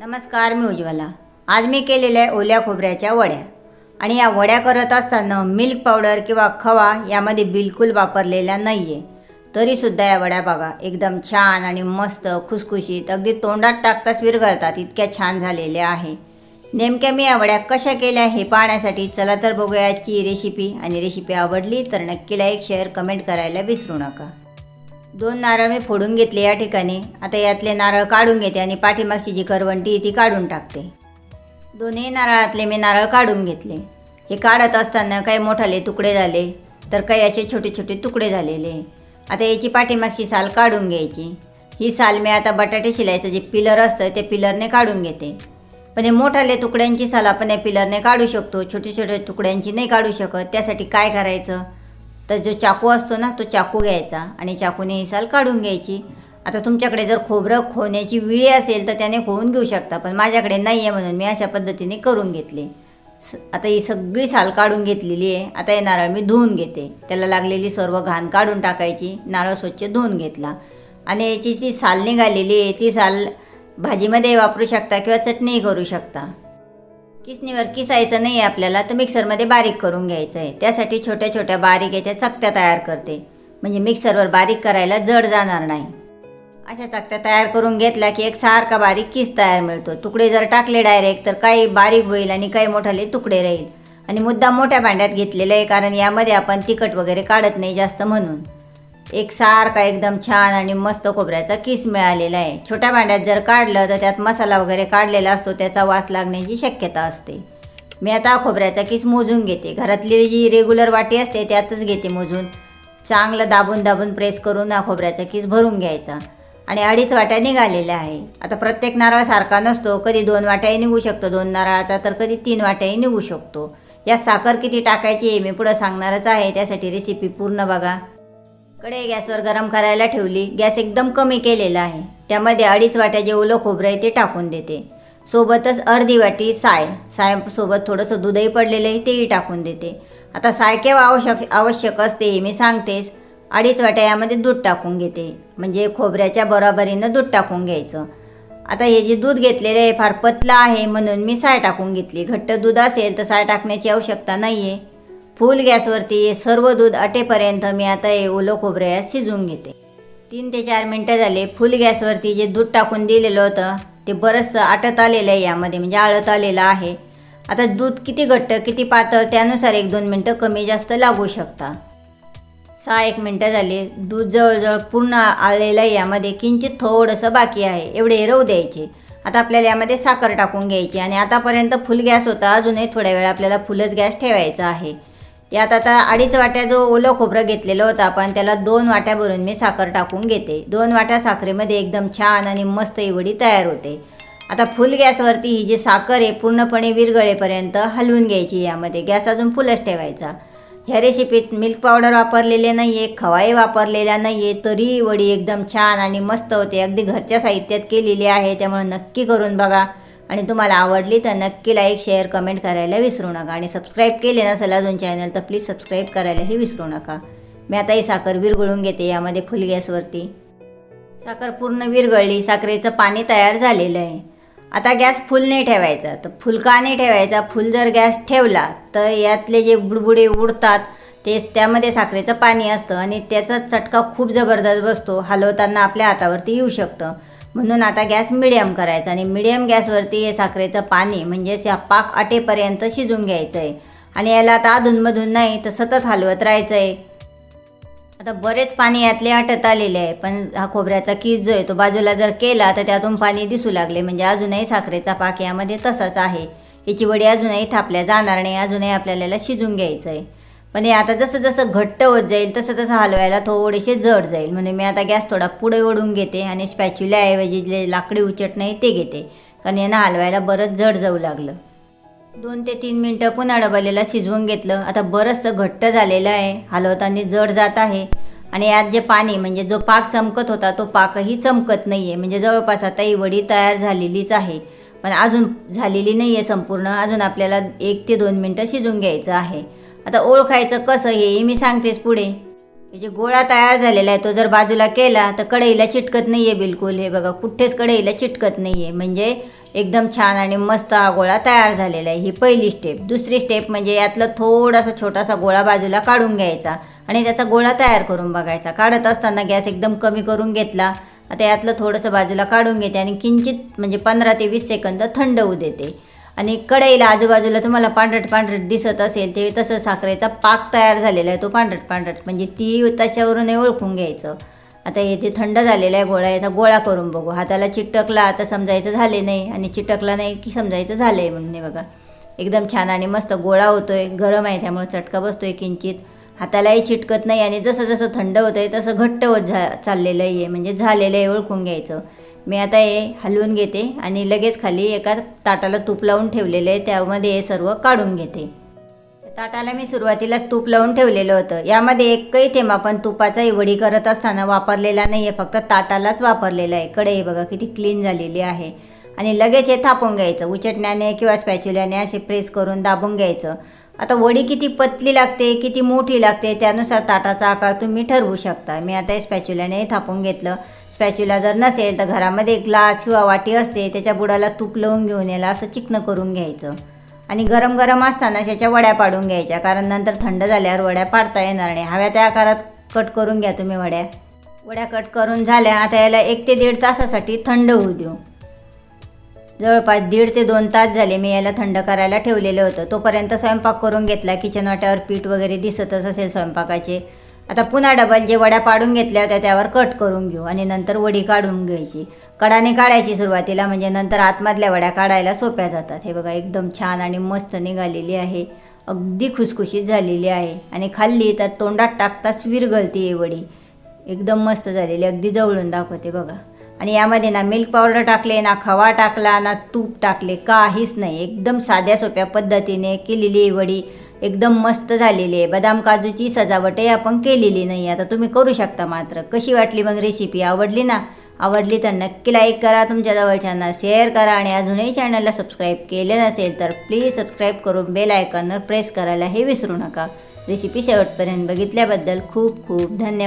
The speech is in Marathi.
नमस्कार मी उज्ज्वला. आज मी केलेल्या आहे ओल्या खोबऱ्याच्या वड्या. आणि या वड्या करत असताना मिल्क पावडर किंवा खवा यामध्ये बिलकुल वापरलेला नाही आहे तरीसुद्धा या वड्या बघा एकदम छान आणि मस्त खुसखुशीत अगदी तोंडात टाकताच विरघळतात इतक्या छान झालेल्या आहे. नेमक्या मी या वड्या कशा केल्या हे पाहण्यासाठी चला तर बघूया आजची रेसिपी आणि रेसिपी आवडली तर नक्की लाईक शेअर कमेंट करायला विसरू नका. दोन नारळ मी फोडून घेतले या ठिकाणी. आता यातले नारळ काढून घेते आणि पाठीमागची जी करवंटी आहे ती काढून टाकते. दोन्ही नारळातले मी नारळ काढून घेतले. हे काढत असताना काही मोठाले तुकडे झाले तर काही असे छोटे छोटे तुकडे झालेले. आता याची पाठीमागची साल काढून घ्यायची. ही साल मी आता बटाटे शिलायचं जे पिलर असतं ते पिलरने काढून घेते. पण हे मोठाले तुकड्यांची साल आपण या पिलरने काढू शकतो छोटे छोटे तुकड्यांची नाही काढू शकत. त्यासाठी काय करायचं? तर जो चाकू असतो ना तो चाकू घ्यायचा आणि चाकूने ही साल काढून घ्यायची. आता तुमच्याकडे जर खोबरं खोण्याची विळी असेल तर त्याने खोवून घेऊ शकता पण माझ्याकडे नाही आहे म्हणून मी अशा पद्धतीने करून घेतले. स आता ही सगळी साल काढून घेतलेली आहे. आता हे नारळ मी धुवून घेते. त्याला लागलेली सर्व घाण काढून टाकायची नारळ स्वच्छ धुवून घेतला. आणि याची जी साल निघालेली आहे ती साल भाजीमध्ये वापरू शकता किंवा चटणीही करू शकता. किसणीवर किसायचं नाही आहे आपल्याला तर मिक्सरमध्ये बारीक करून घ्यायचं आहे. त्यासाठी छोट्या छोट्या बारीक याच्या चकत्या तयार करते. म्हणजे मिक्सरवर बारीक करायला जड जाणार नाही. अशा चकत्या तयार करून घेतल्या की एक सारखा बारीक किस तयार मिळतो. तुकडे जर टाकले डायरेक्ट तर काही बारीक होईल आणि काही मोठाले तुकडे राहील. आणि मुद्दा मोठ्या भांड्यात घेतलेलं आहे कारण यामध्ये आपण तिखट वगैरे काढत नाही जास्त म्हणून. एक सारखा एकदम छान आणि मस्त खोबऱ्याचा किस मिळालेला आहे. छोट्या भांड्यात जर काढलं तर त्यात मसाला वगैरे काढलेला असतो त्याचा वास लागण्याची शक्यता असते. मी आता खोबऱ्याचा किस मोजून घेते. घरातली जी रेग्युलर वाटी असते त्यातच घेते मोजून. चांगलं दाबून दाबून प्रेस करून हा खोबऱ्याचा किस भरून घ्यायचा. आणि अडीच वाट्या निघालेल्या आहे. आता प्रत्येक नारळ सारखा नसतो. कधी दोन वाट्याही निघू शकतो. दोन नारळाचा तर कधी तीन वाट्याही निघू शकतो. यात साखर किती टाकायची हे मी पुढं सांगणारच आहे. त्यासाठी रेसिपी पूर्ण बघा. कढई गॅसवर गरम करायला ठेवली. गॅस एकदम कमी केलेला आहे. त्यामध्ये अडीच वाट्या जे ओलं खोबरं आहे ते टाकून देते. सोबतच अर्धी वाटी साय. सायसोबत थोडंसं दूधही पडलेलं आहे तेही टाकून देते. आता साय केव्हा आवश्यक आवश्यक असते हे मी सांगतेच. अडीच वाट्या यामध्ये दूध टाकून घेते. म्हणजे खोबऱ्याच्या बरोबरीनं दूध टाकून घ्यायचं. आता हे जे दूध घेतलेलं आहे फार पतलं आहे म्हणून मी साय टाकून घेतली. घट्ट दूध असेल तर साय टाकण्याची आवश्यकता नाही आहे फुल गॅसवरती सर्व दूध अटेपर्यंत मी आता हे ओलं खोबरं शिजवून घेते. तीन ते चार मिनटं झाले फुल गॅसवरती जे दूध टाकून दिलेलं होतं ते बरंचसं आटत आलेलं आहे यामध्ये म्हणजे आळत आलेलं आहे. आता दूध किती घट्ट किती पातळ त्यानुसार एक दोन मिनटं कमी जास्त लागू शकता. सहा एक मिनटं झाली दूध जवळजवळ पूर्ण आळलेलं आहे यामध्ये किंचित थोडंसं बाकी आहे एवढे रवू द्यायचे. आता आपल्याला यामध्ये साखर टाकून घ्यायची आणि आतापर्यंत फुल गॅस होता अजूनही थोड्या वेळ आपल्याला फुलच गॅस ठेवायचा आहे. यात आता अडीच वाट्या जो ओलं खोबरं घेतलेलं होतं आपण त्याला दोन वाट्या भरून मी साखर टाकून घेते. दोन वाट्या साखरेमध्ये एकदम छान आणि मस्त इवडी वडी तयार होते. आता फुल गॅसवरती ही जी साखर आहे पूर्णपणे विरगळेपर्यंत हलवून घ्यायची यामध्ये. गॅस अजून फुलच ठेवायचा. ह्या रेसिपीत मिल्क पावडर वापरलेले नाही आहे खवाई वापरलेल्या नाही आहे तरी वडी एकदम छान आणि मस्त होते. अगदी घरच्या साहित्यात केलेली आहे त्यामुळे नक्की करून बघा. आणि तुम्हाला आवडली तर नक्की लाईक शेअर कमेंट करायला विसरू नका. आणि सबस्क्राईब केले नसेल अजून चॅनल तर प्लीज सबस्क्राईब करायलाही विसरू नका. मी आता ही साखर विरघळून घेते यामध्ये फुल गॅसवरती. साखर पूर्ण विरघळली. साखरेचं पाणी तयार झालेलं आहे. आता गॅस फुल नाही ठेवायचा. तर फुलका नाही ठेवायचा? फुल जर गॅस ठेवला तर यातले जे बुडबुडे उडतात ते त्यामध्ये साखरेचं पाणी असतं आणि त्याचा चटका खूप जबरदस्त बसतो. हलवताना आपल्या हातावरती येऊ शकतं. म्हणून आता गॅस मिडियम करायचा आणि मिडियम गॅसवरती हे साखरेचं पाणी म्हणजेच या पाक आटेपर्यंत शिजून घ्यायचं आहे आणि याला आता अधूनमधून नाही तर सतत हलवत राहायचं आहे आता बरेच पाणी यातले आटत आलेले आहे पण हा खोबऱ्याचा किस जो आहे तो बाजूला जर केला तर त्यातून पाणी दिसू लागले. म्हणजे अजूनही साखरेचा पाक यामध्ये तसाच आहे. याची वडी अजूनही थापल्या जाणार नाही अजूनही आपल्याला याला शिजून घ्यायचं आहे पण हे आता जसं जसं घट्ट होत जाईल तसं तसं हलवायला थोडेसे जड जाईल. म्हणजे मी आता गॅस थोडा पुढे ओढून घेते आणि स्पॅच्युल्याऐवजी जे लाकडी उचट नाही ते घेते. कारण यांना हलवायला बरंच जड जाऊ लागलं. दोन ते तीन मिनटं पुन्हा डबलेला शिजवून घेतलं. आता बरंचसं घट्ट झालेलं आहे. हलवताना जड जात आहे. आणि यात जे पाणी म्हणजे जो पाक चमकत होता तो पाकही चमकत नाही आहे म्हणजे जवळपास आता ही वडी तयार झालेलीच आहे. पण अजून झालेली नाही आहे संपूर्ण. अजून आपल्याला एक ते दोन मिनटं शिजवून घ्यायचं आहे. आता ओळखायचं कसं हे मी सांगतेच पुढे. म्हणजे जे गोळा तयार झालेला आहे तो जर बाजूला केला तर कढईला चिटकत नाही आहे बिलकुल. हे बघा कुठेच कढईला चिटकत नाही आहे म्हणजे एकदम छान आणि मस्त हा गोळा तयार झालेला आहे. ही पहिली स्टेप दुसरी स्टेप म्हणजे यातलं थोडासा छोटासा गोळा बाजूला काढून घ्यायचा आणि त्याचा गोळा तयार करून बघायचा. काढत असताना गॅस एकदम कमी करून घेतला. आता यातलं थोडंसं बाजूला काढून घेते आणि किंचित म्हणजे पंधरा ते वीस सेकंद थंड होऊ देते. आणि कढईला आजूबाजूला तुम्हाला पांढरट पांढरट दिसत असेल ते तसं साखरेचा पाक तयार झालेला आहे तो पांढरट पांढरट. म्हणजे ती त्याच्यावरूनही ओळखून घ्यायचं. आता हे जे थंड झालेलं आहे गोळा याचा गोळा करून बघू. हाताला चिटकला आता समजायचं झाले नाही आणि चिटकला नाही की समजायचं झालं आहे म्हणून बघा. एकदम छान आणि मस्त गोळा होतो आहे गरम आहे त्यामुळे चटका बसतो आहे किंचित. हातालाही चिटकत नाही आणि जसं जसं थंड होतं आहे तसं घट्ट होत झा चाललेलं आहे म्हणजे झालेलं आहे ओळखून घ्यायचं. मी आता हे हलवून घेते आणि लगेच खाली एका ताटाला तूप लावून ठेवलेलं आहे. त्यामध्ये हे सर्व काढून घेते. ताटाला मी सुरुवातीला तूप लावून ठेवलेलं होतं. यामध्ये एकही थेंब आपण तुपाचाही वडी करत असताना वापरलेला नाही आहे फक्त ताटालाच वापरलेला आहे. कढई बघा किती क्लीन झालेली आहे. आणि लगेच हे थापून घ्यायचं. उचटण्याने किंवा स्पॅच्युल्याने असे प्रेस करून दाबून घ्यायचं. आता वडी किती पतली लागते किती मोठी लागते त्यानुसार ताटाचा आकार तुम्ही ठरवू शकता. मी आता स्पॅच्युल्याने थापून घेतलं. स्पॅच्युला जर नसेल तर घरामध्ये ग्लास किंवा वाटी असते त्याच्या बुडाला तूप लावून घेऊन याला असं चिकनं करून घ्यायचं. आणि गरम गरम असताना त्याच्या वड्या पाडून घ्यायच्या कारण नंतर थंड झाल्यावर वड्या पाडता येणार नाही. हव्या त्या आकारात कट करून घ्या तुम्ही वड्या. वड्या कट करून झाल्या आता याला एक ते दीड तासासाठी थंड होऊ देऊ. जवळपास दीड ते दोन तास झाले मी याला थंड करायला ठेवलेलं होतं. तोपर्यंत स्वयंपाक करून घेतला. किचन वाट्यावर पीठ वगैरे दिसतच असेल स्वयंपाकाचे. आता पुन्हा डबल जे वड्या पाडून घेतल्या होत्या त्यावर कट करून घेऊ. आणि नंतर वडी काढून घ्यायची. कडाने काढायची सुरुवातीला म्हणजे नंतर आतमधल्या वड्या काढायला सोप्या जातात. हे बघा एकदम छान आणि मस्त निघालेली आहे. अगदी खुसखुशीत झालेली आहे. आणि खाल्ली तर तोंडात टाकताच विरघळती आहे वडी. एकदम मस्त झालेली अगदी जवळून दाखवते बघा. आणि यामध्ये ना मिल्क पावडर टाकले ना खवा टाकला ना तूप टाकले काहीच नाही. एकदम साध्या सोप्या पद्धतीने केलेली आहे वडी. एकदम मस्त झालेली आहे. बदाम काजूची सजावटही आपण केलेली नाही आता तुम्ही करू शकता मात्र. कशी वाटली मग रेसिपी आवडली ना? आवडली तर नक्की लाईक करा. तुमच्या जवळच्यांना शेअर करा. आणि अजूनही चॅनलला सबस्क्राईब केले नसेल तर प्लीज सबस्क्राईब करून बेल आयकॉनवर प्रेस करायला हे विसरू नका. रेसिपी शेवटपर्यंत बघितल्याबद्दल खूप खूप धन्यवाद.